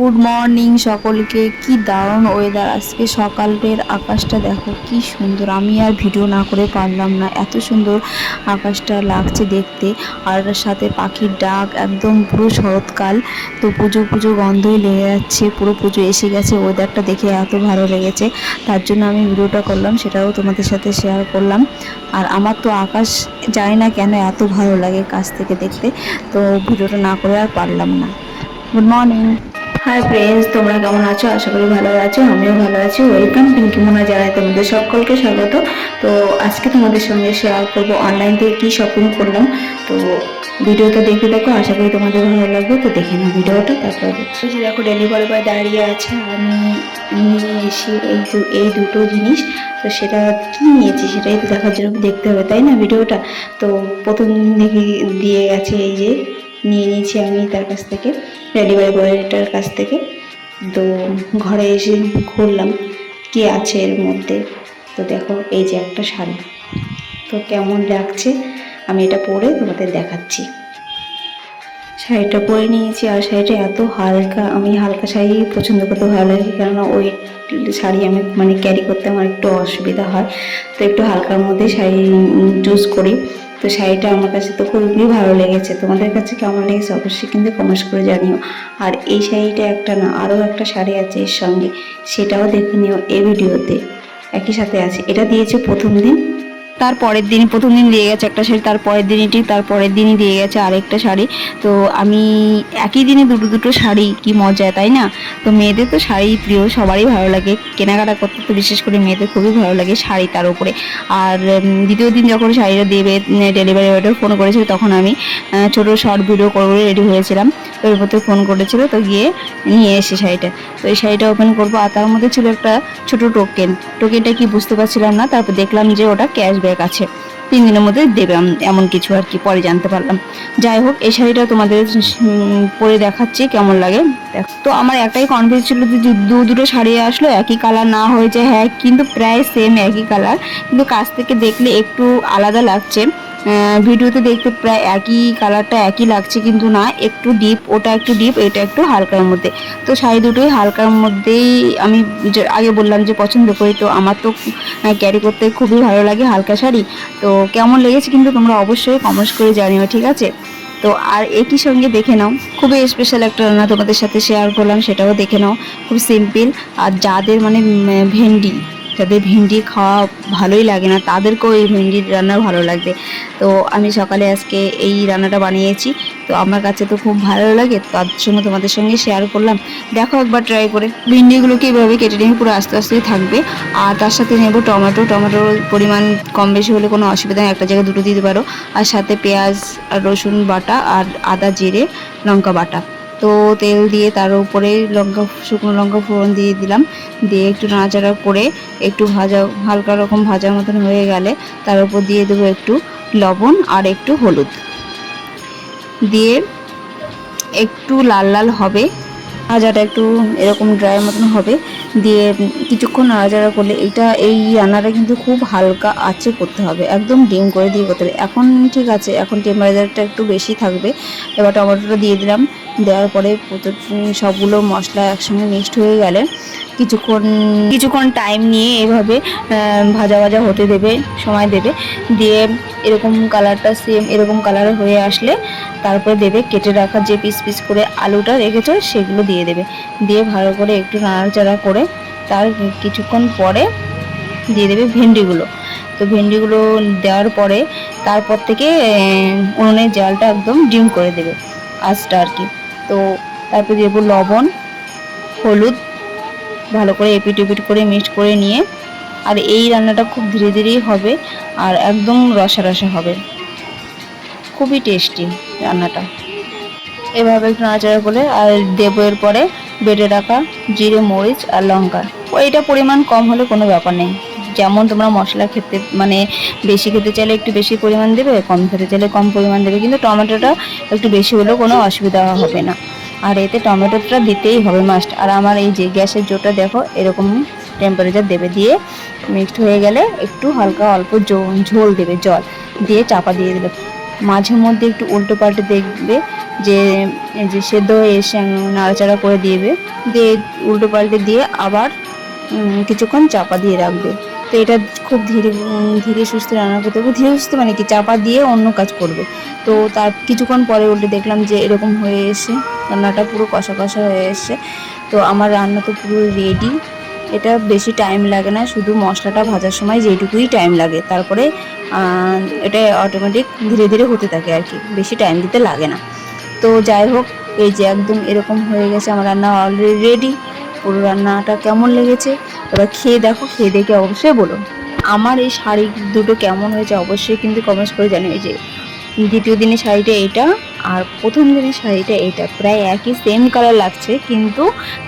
Good morning সকলকে। কি দারুণ ওয়েদার আজকে সকালের আকাশটা দেখো, কি সুন্দর। আমি আর ভিডিও না করে পারলাম না, এত সুন্দর আকাশটা লাগছে দেখতে। আর সাথে পাখির ডাক একদম পুরো শরৎকাল। তো পুজো পুজো গন্ধই লেগে যাচ্ছে, পুরো পুজো এসে গেছে ওয়েদারটা দেখে এত ভালো লেগেছে। তার জন্য আমি ভিডিওটা করলাম, সেটাও তোমাদের সাথে শেয়ার করলাম। আর আমার তো আকাশ জানি না কেন এত ভালো লাগে কাছ থেকে দেখতে, তো ভিডিওটা না করে আর পারলাম না। গুড মর্নিং হাই ফ্রেন্ডস তোমরা কেমন আছো? আশা করি ভালো আছো, আমিও ভালো আছি। ওয়েলকাম পিঙ্কি মোনা জানাই তোমাদের সকলকে স্বাগত। তো আজকে তোমাদের সঙ্গে শেয়ার করব অনলাইন থেকে কী শপিং করলাম। তো ভিডিওটা দেখে দেখো আশা করি তোমাদের ভালো লাগবে। তো দেখে নাও ভিডিওটা, তারপর যে দেখো ডেলিভারি বয় দাঁড়িয়ে আছে। আমি নিয়ে এসে এই এই দুটো জিনিস, তো সেটা কি নিয়েছি সেটাই তো দেখার জন্য দেখতে হবে, তাই না ভিডিওটা? তো প্রথম দেখে দিয়ে গেছে এই যে নিয়ে নিয়েছি আমি তার কাছ থেকে, ডেলিভারি বয়টার কাছ থেকে। তো ঘরে এসে খুললাম, কি আছে এর মধ্যে? তো দেখো, এই যে একটা শাড়ি। তো কেমন লাগছে? আমি এটা পরে তোমাদের দেখাচ্ছি। শাড়িটা পরে নিয়েছি, আর শাড়িটা এত হালকা, আমি হালকা শাড়ি পছন্দ করতে ভালো লাগে, কেননা ওই শাড়ি আমি মানে ক্যারি করতে আমার একটু অসুবিধা হয়। তো একটু হালকার মধ্যে শাড়ি চুজ করি। তো শাড়িটা আমার কাছে তো খুবই ভালো লেগেছে। তোমাদের কাছে কেমন লেগেছে অবশ্যই কিন্তু কমেন্টস করে জানিও। আর এই শাড়িটা একটা না, আরও একটা শাড়ি আছে এর সঙ্গে, সেটাও দেখে নিও এই ভিডিওতে একই সাথে আছে। এটা দিয়েছে প্রথম দিন। তার পরের দিন প্রথম দিন দিয়ে গেছে একটা শাড়ি, তার পরের দিনই ঠিক তার পরের দিনই দিয়ে গেছে আরেকটা শাড়ি। তো আমি একই দিনে দুটো দুটো শাড়ি, কি মজা, তাই না? তো মেয়েদের তো শাড়ি প্রিয়, সবারই ভালো লাগে। কেনাকাটা করতে তো বিশেষ করে মেয়েদের খুবই ভালো লাগে শাড়ি তার উপরে। আর দ্বিতীয় দিন যখন শাড়িটা দেবে ডেলিভারি বয়টা ফোন করেছিল, তখন আমি ছোট শর্ট ভিডিও করে রেডি হয়েছিলাম। তো এর মধ্যে ফোন করেছিল, তো গিয়ে নিয়ে এসে শাড়িটা। তো এই শাড়িটা ওপেন করব। আর তার মধ্যে ছিল একটা ছোট টোকেন টোকেনটা কি বুঝতে পারছিলাম না, তারপর দেখলাম যে ওটা ক্যাশব্যাক আছে তিন দিনের মধ্যে দেবে এমন কিছু আর কি, পরে জানতে পারলাম। যাই হোক, এই শাড়িটা তোমাদের পরে দেখাচ্ছি, কেমন লাগে। তো আমার একটাই কনফিউজ ছিল যে দু- দুটো শাড়ি আসলো, একই কালার না হয়েছে হ্যাঁ কিন্তু প্রায় সেম একই কালার কিন্তু কাছ থেকে দেখলে একটু আলাদা লাগছে। ভিডিওতে দেখতে প্রায় একই কালারটা একই লাগছে কিন্তু না, একটু ডিপ ওটা একটু ডিপ এটা একটু হালকার মধ্যে। তো শাড়ি দুটোই হালকার মধ্যেই আমি আগে বললাম যে পছন্দ করি, তো আমার তো ক্যারি করতে খুবই ভালো লাগে হালকা শাড়ি। তো কেমন লেগেছে কিন্তু তোমরা অবশ্যই কমেন্টস করে জানিও, ঠিক আছে? তো আর একই সঙ্গে দেখে নাও, খুবই স্পেশাল একটা রান্না তোমাদের সাথে শেয়ার করলাম, সেটাও দেখে নাও, খুব সিম্পল আর যাদের মানে ভেন্ডি যাদের ভেন্ডি খাওয়া ভালোই লাগে না, তাদেরকেও এই ভেন্ডির রান্না ভালো লাগবে। তো আমি সকালে আজকে এই রান্নাটা বানিয়েছি। তো আমার কাছে তো খুব ভালো লাগে, তার জন্য তোমাদের সঙ্গে শেয়ার করলাম। দেখো একবার ট্রাই করে ভিন্ডিগুলোকে এইভাবে কেটে নিয়ে পুরো আস্তে আস্তে থাকবে। আর তার সাথে নেব টমেটো, টমেটোর পরিমাণ কম বেশি হলে কোনো অসুবিধা নেই, একটা জায়গায় দুটো দিতে পারো। আর সাথে পেঁয়াজ আর রসুন বাটা আর আদা, জিরে, লঙ্কা বাটা। তো তেল দিয়ে তার উপরে লঙ্কা, শুকনো লঙ্কা ফোড়ন দিয়ে দিলাম। দিয়ে একটু নাড়াচাড়া করে একটু ভাজা, হালকা রকম ভাজার মতন হয়ে গেলে তার উপর দিয়ে দেবো একটু লবণ আর একটু হলুদ। দিয়ে একটু লাল লাল হবে। ভাজাটা একটু এরকম ড্রাই মতন হবে। দিয়ে কিছুক্ষণ নাড়াচাড়া করলে এটা এই রান্নাটা কিন্তু খুব হালকা আঁচে করতে হবে। একদম ডিম করে দিয়ে করতে হবে। এখন ঠিক আছে, এখন টেম্পারেচারটা একটু বেশি থাকবে। এবার টমেটোটা দিয়ে দিলাম। দেওয়ার পরে সবগুলো মশলা একসঙ্গে মিক্সড হয়ে গেলে কিছুক্ষণ কিছুক্ষণ টাইম নিয়ে এভাবে ভাজা ভাজা হতে দেবে, সময় দেবে। দিয়ে এরকম কালারটা সেম এরকম কালার হয়ে আসলে তারপরে দেবে কেটে রাখা যে পিস পিস করে আলুটা রেখেছো সেগুলো দিয়ে দেবে। দিয়ে ভালো করে একটু নাড়াচাড়া করে তার কিছুক্ষণ পরে দিয়ে দেবে ভেন্ডিগুলো। তো ভেন্ডিগুলো দেওয়ার পরে তারপর থেকে উনুনের জালটা একদম ডিম করে দেবে। আঁচটা আর কি। তো তারপর দেব লবণ, হলুদ, ভালো করে এপিট এপিট করে মিক্সড করে নিয়ে, আর এই রান্নাটা খুব ধীরে ধীরেই হবে আর একদম রসা রসা হবে। খুবই টেস্টি রান্নাটা। এভাবে একটু নাড়াচাড়া করে আর দেবো এর পরে বেটে রাখা জিরে, মরিচ আর লঙ্কা। ওইটা পরিমাণ কম হলে কোনো ব্যাপার নেই। যেমন তোমরা মশলা খেতে মানে বেশি খেতে চাইলে একটু বেশি পরিমাণ দেবে, কম খেতে চাইলে কম পরিমাণ দেবে, কিন্তু টমেটোটা একটু বেশি হলেও কোনো অসুবিধা হবে না। আর এতে টমেটোটা দিতেই হবে মাস্ট আর আমার এই যে গ্যাসের জোটা দেখো, এরকম টেম্পারেচার দেবে দিয়ে মিক্সড হয়ে গেলে একটু হালকা অল্প ঝোল দেবে, জল দিয়ে চাপা দিয়ে দেবে। মাঝে মধ্যে একটু উল্টো পাল্টে দেখবে যে যে সেদ্ধ এসে নাড়াচাড়া করে দিবে, দিয়ে উল্টো পাল্টে দিয়ে আবার কিছুক্ষণ চাপা দিয়ে রাখবে। তো এটা খুব ধীরে ধীরে সুস্থে রান্না করতে হবে। ধীরে সুস্থে মানে কি, চাপা দিয়ে অন্য কাজ করবে। তো তার কিছুক্ষণ পরে উল্টে দেখলাম যে এরকম হয়ে এসে, রান্নাটা পুরো কষা কষা হয়ে এসে তো আমার রান্না তো পুরো রেডি এটা বেশি টাইম লাগে না, শুধু মশলাটা ভাজার সময় যেটুকুই টাইম লাগে। তারপরে এটা অটোমেটিক ধীরে ধীরে হতে থাকে আর কি, বেশি টাইম দিতে লাগে না। তো যাই হোক, এই যে একদম এরকম হয়ে গেছে, আমার রান্না অলরেডি রেডি পুরো রান্নাটা কেমন লেগেছে? এবার খেয়ে দেখো, খেয়ে দেখে অবশ্যই বলো। আমার এই শাড়ি দুটো কেমন হয়েছে অবশ্যই কিন্তু কমেন্টস করে জানিয়ে যে, দ্বিতীয় দিনের শাড়িটা এটা আর প্রথম দিনের শাড়িটা, এটা প্রায় একই সেম কালার লাগছে, কিন্তু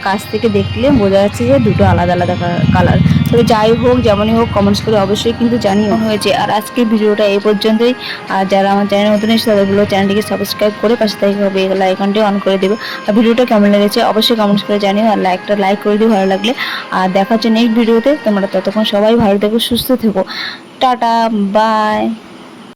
কাছ থেকে দেখলে বোঝা যাচ্ছে যে দুটো আলাদা আলাদা কালার তবে যাই হোক, যেমনই হোক কমেন্টস করে অবশ্যই কিন্তু জানিও। হয়েছে। আর আজকের ভিডিওটা এই পর্যন্তই। আর যারা আমার চ্যানেল নতুন এসেছে তাদেরগুলো চ্যানেলটিকে সাবস্ক্রাইব করে পাশে থেকে হবে লাইকনটি অন করে দেবে আর ভিডিওটা কেমন লেগেছে অবশ্যই কমেন্টস করে জানিও। আর লাইকটা লাইক করে দিও ভালো লাগলে। আর দেখা হচ্ছে নেক্সট ভিডিওতে তোমরা ততক্ষণ সবাই ভালো থেকো, সুস্থ থেকো। Tata bye